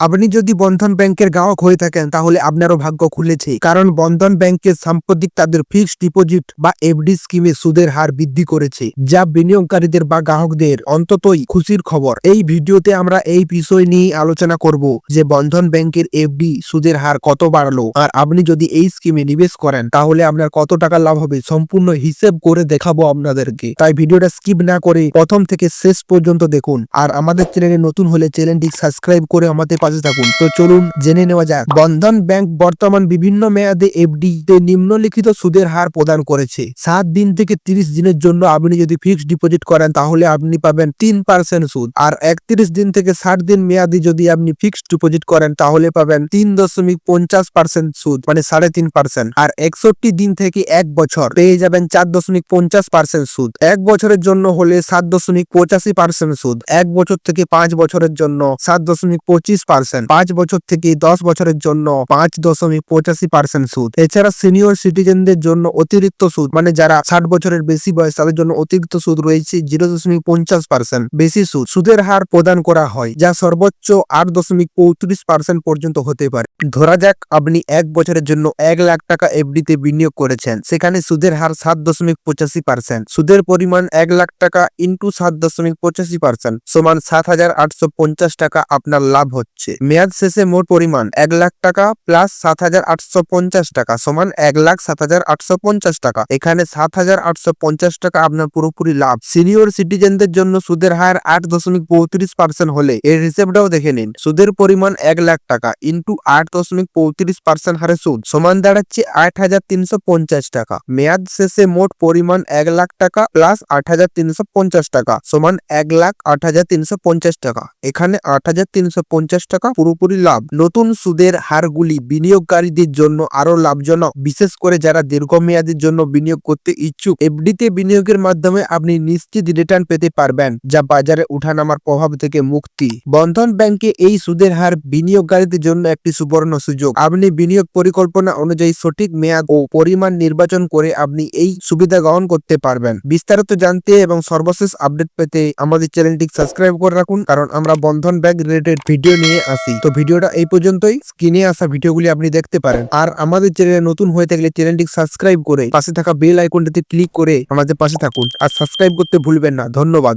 আপনি যদি বন্ধন ব্যাংকের গ্রাহক হয়ে থাকেন, তাহলে আপনারও ভাগ্য খুলেছে। কারণ বন্ধন ব্যাংকের সাম্প্রতিক তাদের ফিক্সড ডিপোজিট বা এফডি স্কিমে সুদের হার বৃদ্ধি করেছে, যা বিনিয়োগকারীদের বা গ্রাহকদের অন্ততই খুশির খবর। এই ভিডিওতে আমরা এই বিষয় নিয়ে আলোচনা করব, যে বন্ধন ব্যাংকের এফডি সুদের হার কত বাড়লো। আর আপনি যদি এই স্কিমে নিবেশ করেন, তাহলে আপনার কত টাকা লাভ হবে সম্পূর্ণ হিসেব করে দেখাবো আপনাদেরকে। তাই ভিডিওটা স্কিপ না করে প্রথম থেকে শেষ পর্যন্ত দেখুন। আর আমাদের চ্যানেলে নতুন হলে চ্যানেলটি সাবস্ক্রাইব করে আমাদের পাশে থাকুন। তো চলুন জেনে নেওয়া যাক। বন্ধন ব্যাংক বর্তমান বিভিন্ন মেয়াদে এফডি তে নিম্নলিখিত সুদের হার প্রদান করেছে। সাত দিন থেকে তিরিশ দিনের জন্য আপনি যদি ফিক্সড ডিপোজিট করেন, তাহলে আপনি পাবেন তিন পার্সেন্ট সুদ। আর একত্রিশ দিন থেকে ষাট দিন মেয়াদি যদি আপনি ফিক্সড ডিপোজিট করেন, তাহলে পাবেন তিন দশমিক পঞ্চাশ পার্সেন্ট সুদ মানে সাড়ে তিন পার্সেন্ট। আর একষট্টি দিন থেকে এক বছর পেয়ে যাবেন চার দশমিক পঞ্চাশ পার্সেন্ট সুদ। এক বছরের জন্য হলে সাত দশমিক পঁচাশি পার্সেন্ট সুদ। এক বছর থেকে পাঁচ বছরের জন্য সাত দশমিক পঁচিশ পার্সেন্ট। পাঁচ বছর থেকে দশ বছরের জন্য পাঁচ দশমিক পঁচাশি পার্সেন্ট সুদ। এছাড়া সিনিয়র সিটিজেনদের জন্য অতিরিক্ত সুদ মানে যারা ষাট বছরের বেশি বয়স, তাদের জন্য অতিরিক্ত সুদ রয়েছে জিরো দশমিক পঞ্চাশ পার্সেন্ট বেশি সুদ। সুদের হার প্রদান করা হয়, যা সর্বোচ্চ আট দশমিক পঁয়ত্রিশ পার্সেন্ট পর্যন্ত হতে পারে। ধরা যাক, আপনি এক বছরের জন্য এক লাখ টাকা এফডিতে বিনিয়োগ করেছেন, সেখানে সুদের হার সাত দশমিক পঁচাশি পার্সেন্ট। সুদের পরিমাণ এক লাখ টাকা ইন্টু সাত দশমিক পঁচাশি পার্সেন্ট সমান সাত হাজার আটশো পঞ্চাশ টাকা আপনার লাভ হচ্ছে। মেয়াদ শেষে মোট পরিমাণ এক লাখ টাকা প্লাস সাত হাজার আটশো পঞ্চাশ টাকা সমান এক লাখ সাত হাজার আটশো পঞ্চাশ টাকা। এখানে সাত হাজার আটশো পঞ্চাশ টাকা আপনার পুরোপুরি লাভ। সিনিয়র সিটিজেনদের জন্য সুদের হার আট দশমিক পঁয়ত্রিশ পার্সেন্ট হলে এর হিসেবটাও দেখে নিন। সুদের পরিমাণ এক লাখ টাকা ইন্টু আট দশমিক পঁয়ত্রিশ পার্সেন্ট হারে সুদ সমান দাঁড়াচ্ছে আট হাজার তিনশো পঞ্চাশ টাকা। মেয়াদ শেষে মোট পরিমাণ এক লাখ টাকা প্লাস আট হাজার তিনশো পঞ্চাশ টাকা সমান এক লাখ আট হাজার তিনশো পঞ্চাশ টাকা। এখানে আট হাজার তিনশো পঞ্চাশ টাকা পুরোপুরি লাভ। নতুন সুদের হারগুলি বিনিয়োগকারীদের জন্য আরও লাভজনক, বিশেষ করে যারা দীর্ঘমেয়াদের জন্য বিনিয়োগ করতে ইচ্ছুক। এফডিতে বিনিয়োগের মাধ্যমে আপনি নিশ্চিত রিটার্ন পেতে পারবেন, যা বাজারে উঠানামার প্রভাব থেকে মুক্তি। বন্ধন ব্যাংকে এই সুদের হার বিনিয়োগকারীদের জন্য একটি সুবর্ণ সুযোগ। আপনি বিনিয়োগ পরিকল্পনা অনুযায়ী সঠিক মেয়াদ ও পরিমাণ নির্বাচন করে আপনি এই সুবিধা গ্রহণ করতে পারবেন। বিস্তারিত জানতে এবং সর্বশেষ আপডেট পেতে আমাদের চ্যানেলটি সাবস্ক্রাইব করে রাখুন, কারণ আমরা বন্ধন ব্যাংক রিলেটেড ভিডিও নিয়ে আসি। তো ভিডিওটা এই পর্যন্তই। স্ক্রিনে আসা ভিডিওগুলি আপনি দেখতে পারেন। আর আমাদের চ্যানেলে নতুন হয়ে থাকলে চ্যানেলটি সাবস্ক্রাইব করে পাশে থাকা বেল আইকনটিতে ক্লিক করে আমাদের পাশে থাকুন। আর সাবস্ক্রাইব করতে ভুলবেন না। ধন্যবাদ।